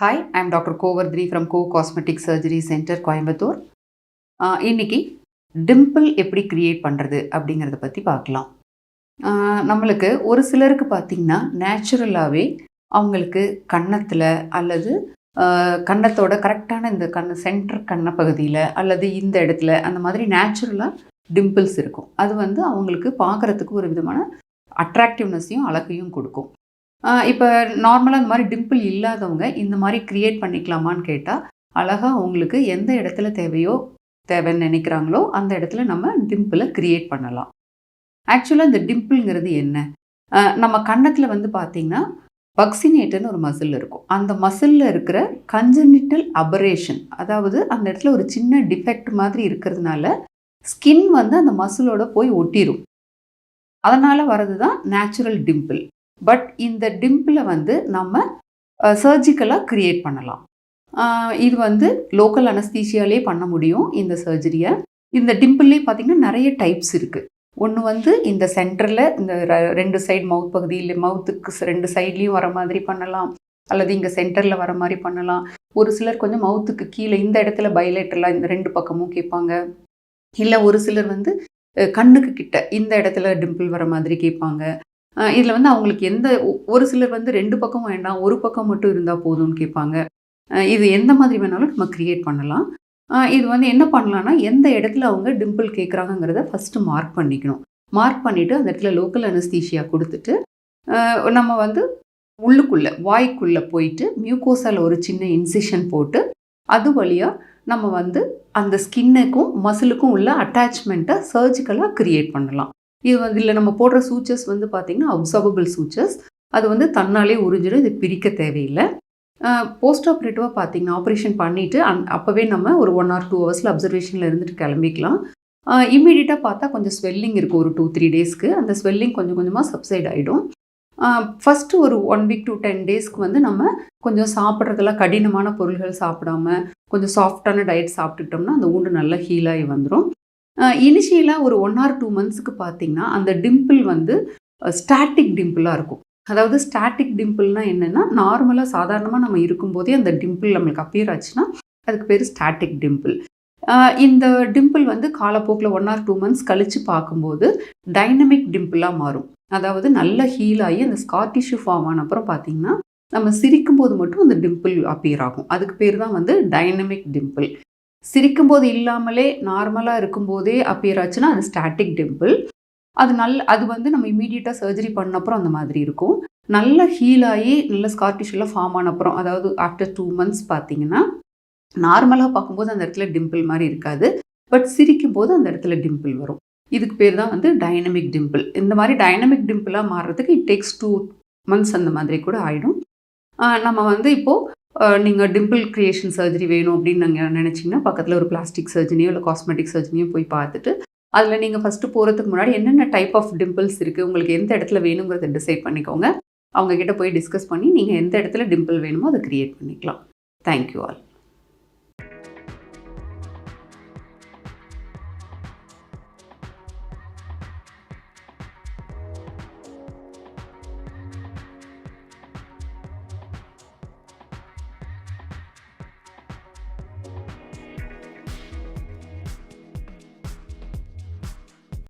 Hi I'm doctor Govardhini from Go cosmetic surgery centre Coimbatore இன்றைக்கி இன்னைக்கு டிம்பிள் எப்படி create பண்ணுறது அப்படிங்கிறத பற்றி பார்க்கலாம். நம்மளுக்கு ஒரு சிலருக்கு பார்த்திங்கன்னா நேச்சுரலாகவே அவங்களுக்கு கன்னத்தில் அல்லது கன்னத்தோட கரெக்டான இந்த கண் சென்டர் கண்ண பகுதியில் அல்லது இந்த இடத்துல அந்த மாதிரி நேச்சுரலாக டிம்பிள்ஸ் இருக்கும். அது வந்து அவங்களுக்கு பார்க்குறதுக்கு ஒரு விதமான அட்ராக்டிவ்னஸையும் அழகையும் கொடுக்கும். இப்போ நார்மலாக இந்த மாதிரி டிம்பிள் இல்லாதவங்க இந்த மாதிரி க்ரியேட் பண்ணிக்கலாமான்னு கேட்டால் அழகாக அவங்களுக்கு எந்த இடத்துல தேவையோ தேவைன்னு நினைக்கிறாங்களோ அந்த இடத்துல நம்ம டிம்பிளை க்ரியேட் பண்ணலாம். ஆக்சுவலாக இந்த டிம்பிள்ங்கிறது என்ன? நம்ம கன்னத்தில் வந்து பார்த்திங்கன்னா பக்சினேட்டர்னு ஒரு மசில் இருக்கும். அந்த மசிலில் இருக்கிற கஞ்சனிட்டல் அபரேஷன் அதாவது அந்த இடத்துல ஒரு சின்ன டிஃபெக்ட் மாதிரி இருக்கிறதுனால ஸ்கின் வந்து அந்த மசிலோட போய் ஒட்டிடும் அதனால் வர்றது தான் நேச்சுரல் டிம்பிள் பட் இந்த டிம்பிளை வந்து நம்ம சர்ஜிக்கலாக க்ரியேட் பண்ணலாம். இது வந்து லோக்கல் அனஸ்தீசியாலே பண்ண முடியும் இந்த சர்ஜரியை இந்த டிம்பிள்லே பார்த்திங்கன்னா நிறைய டைப்ஸ் இருக்குது ஒன்று வந்து இந்த சென்டரில் இந்த ரெண்டு சைடு மவுத் பகுதியில் மவுத்துக்கு ரெண்டு சைட்லேயும் வர மாதிரி பண்ணலாம். அல்லது இங்கே சென்டரில் வர மாதிரி பண்ணலாம். ஒரு சிலர் கொஞ்சம் மவுத்துக்கு கீழே இந்த இடத்துல பைலேட்டரில் இந்த ரெண்டு பக்கமும் கேட்பாங்க. இல்லை ஒரு சிலர் வந்து கண்ணுக்கு கிட்ட இந்த இடத்துல டிம்பிள் வர மாதிரி கேட்பாங்க. இதில் வந்து அவங்களுக்கு எந்த ஒரு சிலர் வந்து ரெண்டு பக்கமும் வேண்டாம் ஒரு பக்கம் மட்டும் இருந்தால் போதும்னு கேட்பாங்க. இது எந்த மாதிரி வேணாலும் நம்ம க்ரியேட் பண்ணலாம். இது வந்து என்ன பண்ணலாம்னா எந்த இடத்துல அவங்க டிம்பிள் கேட்குறாங்கங்கிறத ஃபஸ்ட்டு மார்க் பண்ணிக்கணும். மார்க் பண்ணிவிட்டு அந்த இடத்துல லோக்கல் அனஸ்தீஷியா கொடுத்துட்டு நம்ம வந்து உள்ளுக்குள்ளே வாய்க்குள்ளே போயிட்டு மியூகோசாவில் ஒரு சின்ன இன்சிஷன் போட்டு அது வழியாக நம்ம வந்து அந்த ஸ்கின்னுக்கும் மசிலுக்கும் உள்ள அட்டாச்மெண்ட்டை சர்ஜிக்கலாக க்ரியேட் பண்ணலாம். இது வந்து இல்லை நம்ம போடுற சூச்சஸ் வந்து பார்த்திங்கன்னா அப்சர்வபிள் சூச்சர்ஸ் அது வந்து தன்னாலே உறிஞ்சிடும் இது பிரிக்க தேவையில்லை. போஸ்ட் ஆப்ரேட்டிவாக பார்த்தீங்கன்னா ஆப்ரேஷன் பண்ணிவிட்டு அந் அப்போவே நம்ம ஒரு ஒன் ஆர் டூ ஹவர்ஸில் அப்சர்வேஷனில் இருந்துட்டு கிளம்பிக்கலாம். இம்மீடியட்டாக பார்த்தா கொஞ்சம் ஸ்வெல்லிங் இருக்கும் ஒரு டூ த்ரீ டேஸ்க்கு அந்த ஸ்வெல்லிங் கொஞ்சம் கொஞ்சமாக சப்சைட் ஆகிடும் ஃபஸ்ட்டு ஒரு ஒன் வீக் டு டென் டேஸ்க்கு வந்து நம்ம கொஞ்சம் சாப்பிட்றதெல்லாம் கடினமான பொருள்கள் சாப்பிடாம கொஞ்சம் சாஃப்டான டயட் சாப்பிட்டுட்டோம்னா அந்த ஊண்டு நல்லா ஹீலாகி வந்துடும் இனிஷியலாக ஒரு ஒன் ஆர் டூ மந்த்ஸ்க்கு பார்த்தீங்கன்னா அந்த டிம்பிள் வந்து ஸ்டாட்டிக் டிம்பிளாக இருக்கும். அதாவது ஸ்டாட்டிக் டிம்பிள்னா என்னென்னா நார்மலாக சாதாரணமாக நம்ம இருக்கும்போதே அந்த டிம்பிள் நம்மளுக்கு அப்பியர் ஆச்சுன்னா அதுக்கு பேர் ஸ்டாட்டிக் டிம்பிள் இந்த டிம்பிள் வந்து காலப்போக்கில் ஒன் ஆர் டூ மந்த்ஸ் கழித்து பார்க்கும்போது டைனமிக் டிம்பிளாக மாறும். அதாவது நல்ல ஹீல் ஆகி அந்த ஸ்கார் டிஷ்யூ ஃபார்ம் ஆன அப்புறம் பார்த்தீங்கன்னா நம்ம சிரிக்கும்போது மட்டும் அந்த டிம்பிள் அப்பியர் ஆகும். அதுக்கு பேர் தான் வந்து டைனமிக் டிம்பிள் சிரிக்கும்போது இல்லாமலே நார்மலாக இருக்கும்போதே அப்பியர் ஆச்சுன்னா அது ஸ்டாட்டிக் டிம்பிள் அது நல் அது வந்து நம்ம இமீடியட்டாக சர்ஜரி பண்ண அப்புறம் அந்த மாதிரி இருக்கும். நல்ல ஹீல் ஆகி நல்ல ஸ்கார் ஃபார்ம் ஆன அப்புறம் அதாவது ஆஃப்டர் டூ மந்த்ஸ் பார்த்தீங்கன்னா நார்மலாக பார்க்கும்போது அந்த இடத்துல டிம்பிள் மாதிரி இருக்காது. பட் சிரிக்கும் போது அந்த இடத்துல டிம்பிள் வரும். இதுக்கு பேர் தான் வந்து டைனமிக் டிம்பிள் இந்த மாதிரி டைனமிக் டிம்பிளாக மாறுறதுக்கு இட் டேக்ஸ் டூ மந்த்ஸ் அந்த மாதிரி கூட ஆகிடும் நம்ம வந்து இப்போது நீங்கள் டிம்பிள் க்ரியேஷன் சர்ஜரி வேணும் அப்படின்னு நீங்கள் நினச்சிங்கன்னா பக்கத்தில் ஒரு பிளாஸ்டிக் சர்ஜனியோ இல்லை காஸ்மெட்டிக் சர்ஜனியோ போய் பார்த்துட்டு அதில் நீங்கள் ஃபஸ்ட்டு போகிறதுக்கு முன்னாடி என்னென்ன டைப் ஆஃப் டிம்பிள்ஸ் இருக்குது உங்களுக்கு எந்த இடத்துல வேணுங்கிறத டிசைட் பண்ணிக்கோங்க. அவங்கக்கிட்ட போய் டிஸ்கஸ் பண்ணி நீங்கள் எந்த இடத்துல டிம்பிள் வேணுமோ அதை க்ரியேட் பண்ணிக்கலாம். Thank you all